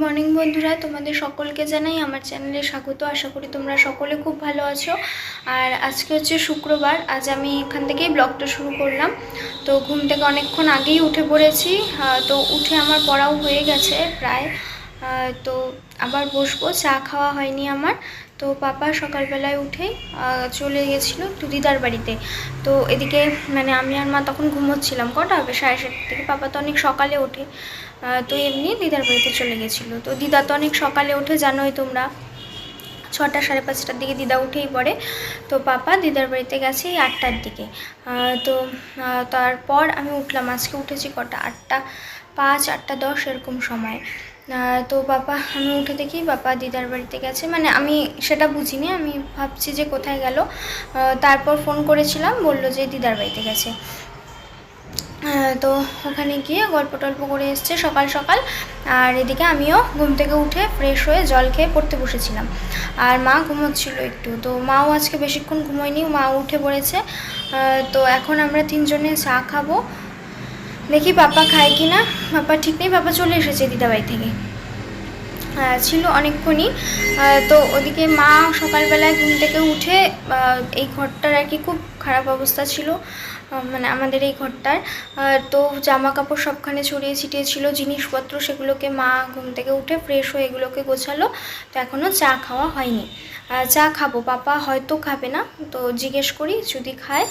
Morning বন্ধুরা। তোমাদের সকলকে জানাই আমার চ্যানেলে স্বাগত। আশা করি তোমরা সকলে খুব ভালো আছো। আর আজকে হচ্ছে শুক্রবার। আজ আমি এখান থেকেই ব্লগটা শুরু করলাম। তো ঘুম থেকে অনেকক্ষণ আগেই উঠে পড়েছি। তো উঠে আমার পড়াও হয়ে গেছে প্রায়। তো আবার বসবো। চা খাওয়া হয়নি আমার। তো পাপা সকালবেলায় আহ, চলে গেছিল একটু দিদার বাড়িতে। তো এদিকে মানে আমি আর মা তখন ঘুমোচ্ছিলাম কটা? হবে সাড়ে সাতটা থেকে। পাপা তো অনেক সকালে ওঠে। তো এমনি দিদার বাড়িতে চলে গেছিল। তো দিদা তো অনেক সকালে ওঠে জানোই তোমরা। ছটা সাড়ে পাঁচটার দিকে দিদা উঠেই পড়ে। তো পাপা দিদার বাড়িতে গেছে এই আটটার দিকে। তো তারপর আমি উঠলাম। আজকে উঠেছি কটা? আটটা পাঁচ আটটা দশ এরকম সময়। তো বাবা, আমি উঠে দেখি বাবা দিদার বাড়িতে গেছে। মানে আমি সেটা বুঝিনি, আমি ভাবছি যে কোথায় গেল। তারপর ফোন করেছিলাম, বলল যে দিদার বাড়িতে গেছে। তো ওখানে গিয়ে গল্প টল্প করে এসছে সকাল সকাল। আর এদিকে আমিও ঘুম থেকে উঠে ফ্রেশ হয়ে জল খেয়ে পড়তে বসেছিলাম। আর মা ঘুমোচ্ছিল একটু। তো মাও আজকে বেশিক্ষণ ঘুমোয়নি, মা উঠে পড়েছে। তো এখন আমরা তিনজনে চা খাব। দেখি পাপা খায় কি না পাপা ঠিক নেই পাপা চলে এসেছে দিদাবাড়ি থেকে। ছিল অনেকক্ষণই। তো ওদিকে মা সকালবেলায় ঘুম থেকে উঠে এই ঘরটার আর কি খুব খারাপ অবস্থা ছিল মানে আমাদের এই ঘরটার। তো জামা কাপড় সবখানে ছড়িয়ে ছিটিয়ে ছিল, জিনিসপত্র সেগুলোকে মা ঘুম থেকে উঠে ফ্রেশ হয়ে এগুলোকে গোছালো। তো এখনও চা খাওয়া হয়নি। চা খাব, পাপা হয়তো খাবে না, তো জিজ্ঞেস করি যদি খায়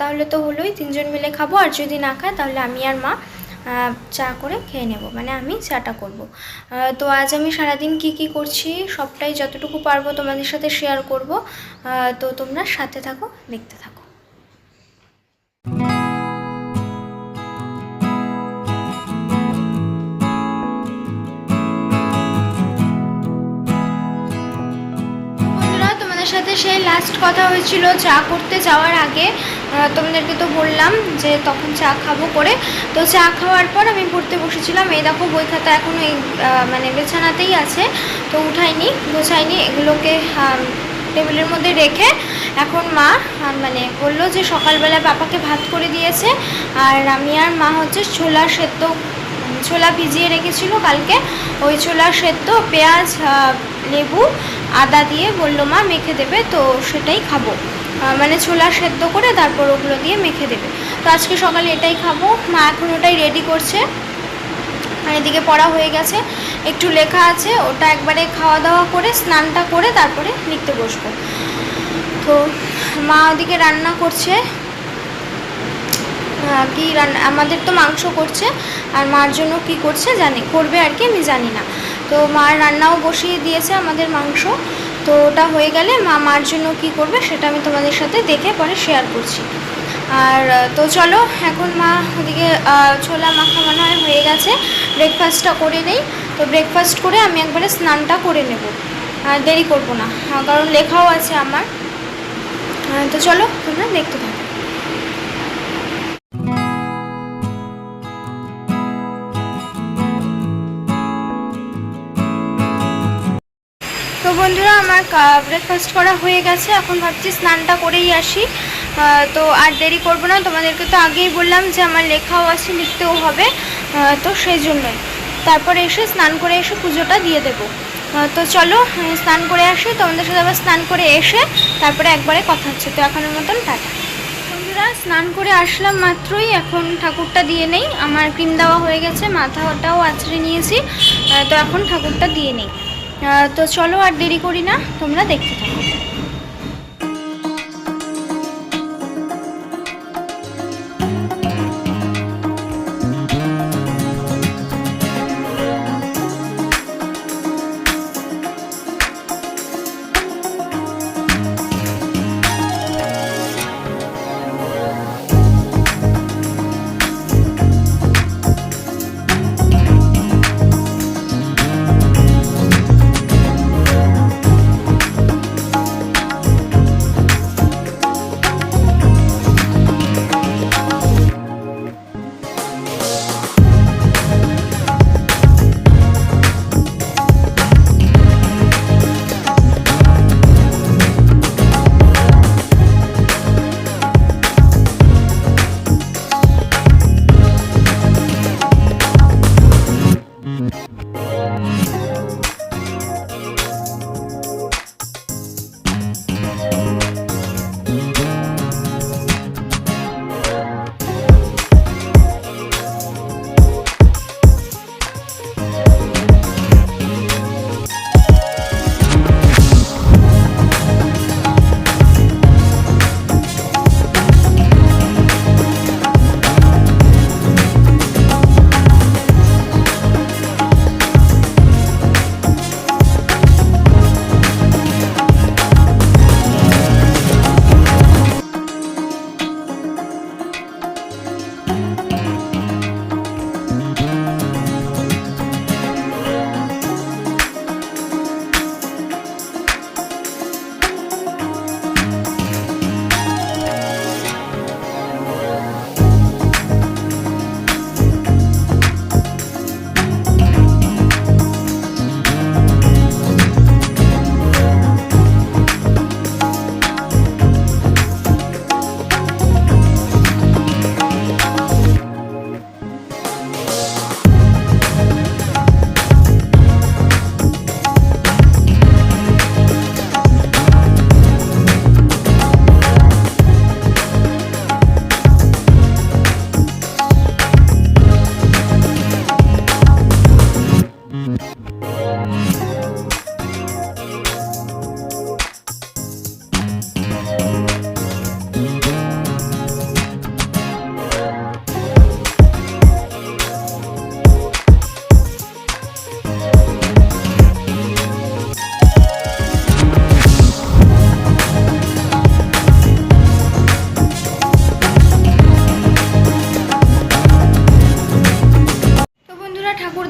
তাহলে তো হলোই, তিনজন মিলে খাব, আর যদি না খায় তাহলে আমি আর মা চা করে খেয়ে নেব। মানে আমি চাটা করব। তো আজ আমি সারাদিন কি কি করছি সবটাই যতটুকু পারব তোমাদের সাথে শেয়ার করব। তো তোমরা সাথে থাকো, দেখতে থাকো। সাথে সেই লাস্ট কথা হয়েছিল চা করতে যাওয়ার আগে। তোমাদেরকে তো বললাম যে তখন চা খাব করে। তো চা খাওয়ার পর আমি পড়তে বসেছিলাম। এই দেখো বই খাতা এখন এই মানে বিছানাতেই আছে। তো উঠাইনি, গোছাইনি, এগুলোকে টেবিলের মধ্যে রেখে এখন মা মানে বলল যে সকালবেলা পাপাকে ভাত করে দিয়েছে। আর আমি আর মা হচ্ছে ছোলা সেদ্ধ ছোলা ভিজিয়ে রেখেছিল কালকে। ওই ছোলা সেদ্ধ, পেঁয়াজ লেবু, আদা দিয়ে বলল, মা, মেখে দেবে, তো সেটাই খাব। মানে ছোলা সেদ্ধ করে তারপর ওগুলো দিয়ে মেখে দেবে। তো আজকে সকালে এটাই খাব। মা এখন ওটাই রেডি করছে। আর এদিকে পড়া হয়ে গেছে। একটু লেখা আছে, ওটা একবারে খাওয়া দাওয়া করে, স্নানটা করে তারপরে লিখতে বসবো। তো মা ওদিকে রান্না করছে। কি রান্না, আমাদের তো মাংস করছে, আর মার জন্য কি করছে জানি, করবে আর কি, আমি জানি না। তো মার রান্নাও বসিয়ে দিয়েছে আমাদের মাংস, তো ওটা হয়ে গেলে মা, মার জন্য কি করবে সেটা আমি তোমাদের সাথে দেখে পরে শেয়ার করছি। আর, তো চলো, এখন মা ওদিকে ছোলা মাখা মনে হয় হয়ে গেছে ব্রেকফাস্টটা করে নেই, তো ব্রেকফাস্ট করে আমি একবারে স্নানটা করে নেব। আর দেরি করব না, কারণ লেখাও আছে আমার। তো চলো, তোমরা দেখতে থাকো। আমার ব্রেকফাস্ট করা হয়ে গেছে। এখন ভাবছি স্নানটা করেই আসি। তো আর দেরি করব না। তোমাদেরকে তো আগেই বললাম যে আমার লেখাও আছে, লিখতেও হবে। তো সেই জন্যই। তারপরে এসে স্নান করে এসে পুজোটা দিয়ে দেবো। তো চলো স্নান করে আসি। তোমাদের সাথে আবার স্নান করে এসে তারপরে একবারে কথা হচ্ছে। তো এখনের মতন টাটা। বন্ধুরা, স্নান করে আসলাম মাত্রই। এখন ঠাকুরটা দিয়ে নেই। আমার ক্রিম দেওয়া হয়ে গেছে। মাথাটাও আছড়ে নিয়েছি। তো এখন ঠাকুরটা দিয়ে নেই। তো চলো আর দেরি করি না তোমরা দেখতে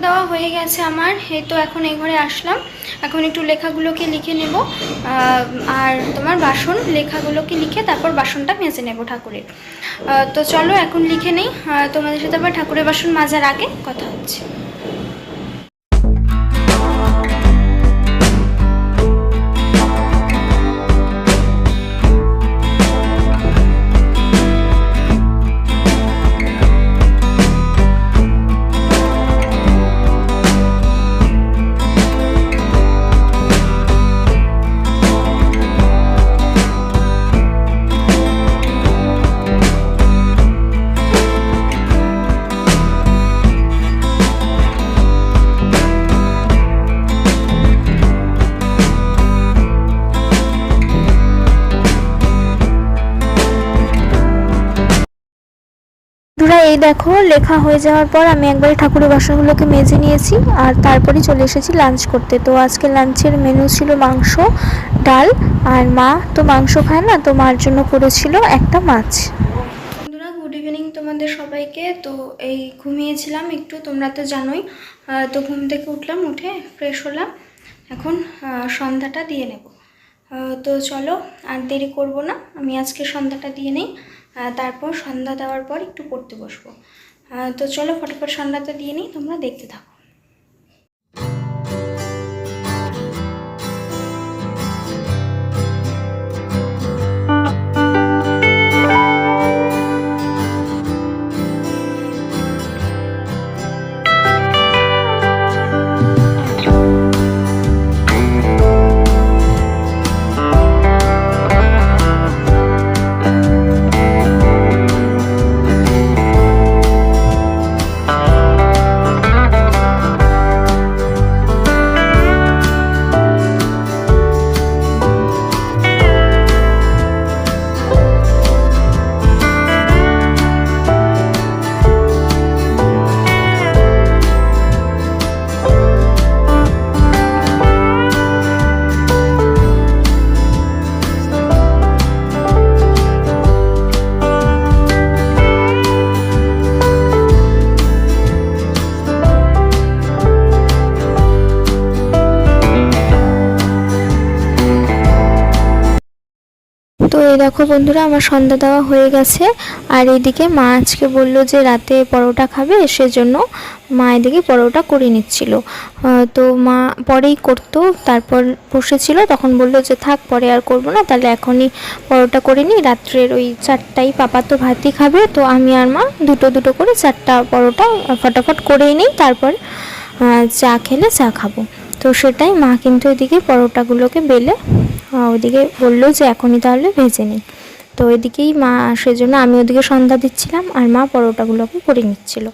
থাকো গেছে আমার, এই তো এখন এই ঘরে আসলাম। এখন একটু লেখাগুলোকে লিখে নেব। আর তোমার বাসন লেখাগুলোকে লিখে তারপর বাসনটা মেজে নেব ঠাকুরের। তো চলো এখন লিখে নেই। তোমাদের সাথে আবার ঠাকুরের বাসন মাজার আগে কথা হচ্ছে। এই দেখো, লেখা হয়ে যাওয়ার পর আমি একবারে ঠাকুরের বাসনগুলোকে মেজে নিয়েছি আর তারপরে চলে এসেছি লাঞ্চ করতে। তো আজকে লাঞ্চের মেনু ছিল মাংস, ডাল আর মা তো মাংস খায় না, তো মার জন্য করেছিল একটা মাছ। গুড ইভিনিং তোমাদের সবাইকে। তো এই ঘুমিয়েছিলাম একটু, তোমরা তো জানোই। তো ঘুম থেকে উঠলাম, উঠে ফ্রেশ হলাম। এখন সন্ধ্যাটা দিয়ে নেব। তো চলো আর দেরি করব না। আমি আজকে সন্ধ্যাটা দিয়ে নেই। তারপর সন্ধ্যা দেওয়ার পর একটু পড়তে বসবো। তো চলো ফটোফট সন্ধ্যাটা দিয়ে নিই, তোমরা দেখতে থাকো। এই দেখো বন্ধুরা, আমার সন্ধ্যা দেওয়া হয়ে গেছে। আর এইদিকে মা আজকে বলল যে রাতে পরোটা খাবে, সেজন্য মা এদিকে পরোটা করে নিচ্ছিল। তো মা পরেই করতো, তারপর বসেছিল, তখন বলল যে থাক, পরে আর করব না, তাহলে এখনই পরোটা করে নিই। রাত্রের ওই চারটাই পাপা তো ভাতই খাবে, তো আমি আর মা দুটো দুটো করে চারটা পরোটা ফটাফট করেই নিই, তারপর চা খেলে চা খাব। তো সেটাই মা কিন্তু এদিকে পরোটাগুলোকে বেলে ওদিকে বলল যে এখনই তাহলে ভেজে নিই। তো এদিকেই মা সেজন্য আমি ওদিকে সন্ধ্যা দিচ্ছিলাম আর মা পরোটাগুলোকে করে নিচ্ছিল।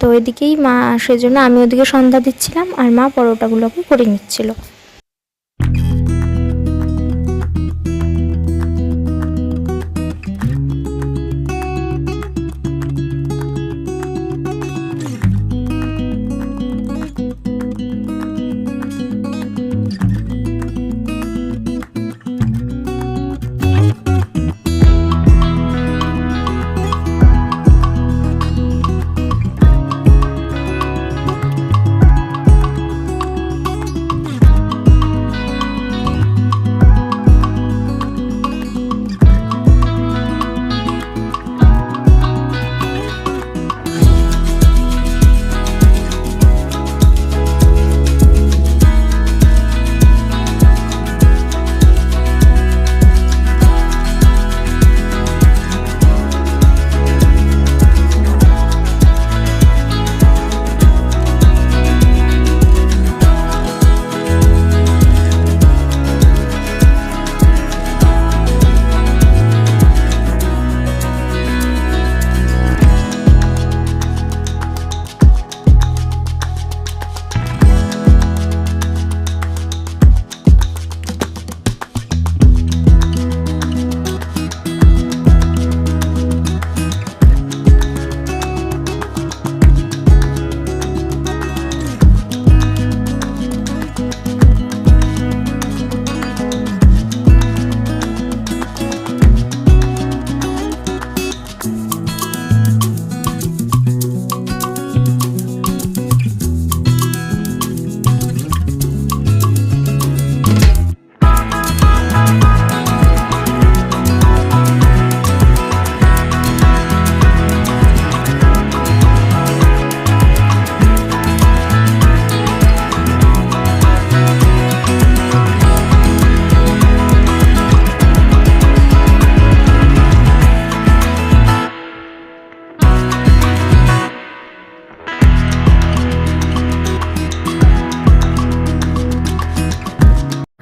তো এদিকেই মা সেজন্য আমি ওদিকে সন্ধ্যা দিচ্ছিলাম আর মা পরোটাগুলোকে করে নিচ্ছিল।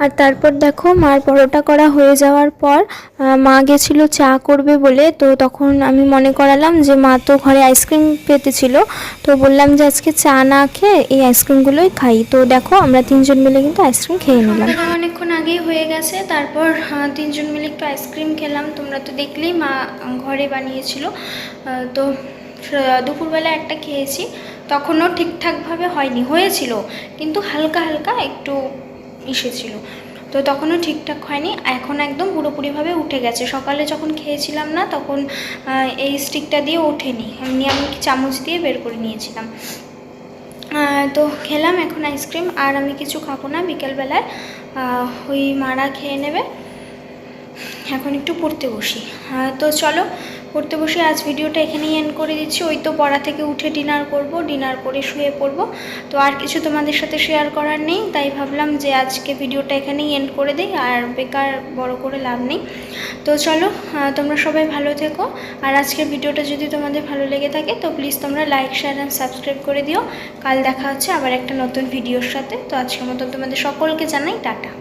আর তারপর দেখো মার পরোটা করা হয়ে যাওয়ার পর মা গেছিল চা করবে বলে। তো তখন আমি মনে করালাম যে মা তো ঘরে আইসক্রিম পেতেছিল। তো বললাম যে আজকে চা না খেয়ে এই আইসক্রিমগুলোই খাই। তো দেখো আমরা তিনজন মিলে কিন্তু আইসক্রিম খেয়ে নিলাম। অনেকক্ষণ আগেই হয়ে গেছে। তারপর তিনজন মিলে একটু আইসক্রিম খেলাম। তোমরা তো দেখলেই মা ঘরে বানিয়েছিল। তো দুপুরবেলা একটা খেয়েছি। তখনও ঠিকঠাকভাবে হয়নি হয়েছিল। কিন্তু হালকা হালকা একটু এসেছিল। তো তখনও ঠিকঠাক হয়নি। এখন একদম পুরোপুরিভাবে উঠে গেছে। সকালে যখন খেয়েছিলাম না, তখন এই স্টিকটা দিয়ে ওঠেনি। এমনি আমি চামচ দিয়ে বের করে নিয়েছিলাম। তো খেলাম এখন আইসক্রিম। আর আমি কিছু খাব না। বিকেলবেলায় ওই মারা খেয়ে নেবে। এখন একটু পড়তে বসি। তো চলো পড়তে বসে আজ ভিডিওটা এখানেই এন্ড করে দিচ্ছি। ওই তো পড়া থেকে উঠে ডিনার করব ডিনার করে শুয়ে পড়ব। তো আর কিছু তোমাদের সাথে শেয়ার করার নেই, তাই ভাবলাম যে আজকে ভিডিওটা এখানেই এন্ড করে দিই, আর বেকার বড় করে লাভ নেই। তো চলো তোমরা সবাই ভালো থেকো, আর আজকের ভিডিওটা যদি তোমাদের ভালো লেগে থাকে, তো প্লিজ তোমরা লাইক শেয়ার অ্যান্ড সাবস্ক্রাইব করে দিও। কাল দেখা হচ্ছে আবার একটা নতুন ভিডিওর সাথে। তো আজকের মতো তোমাদের সকলকে জানাই, টাটা।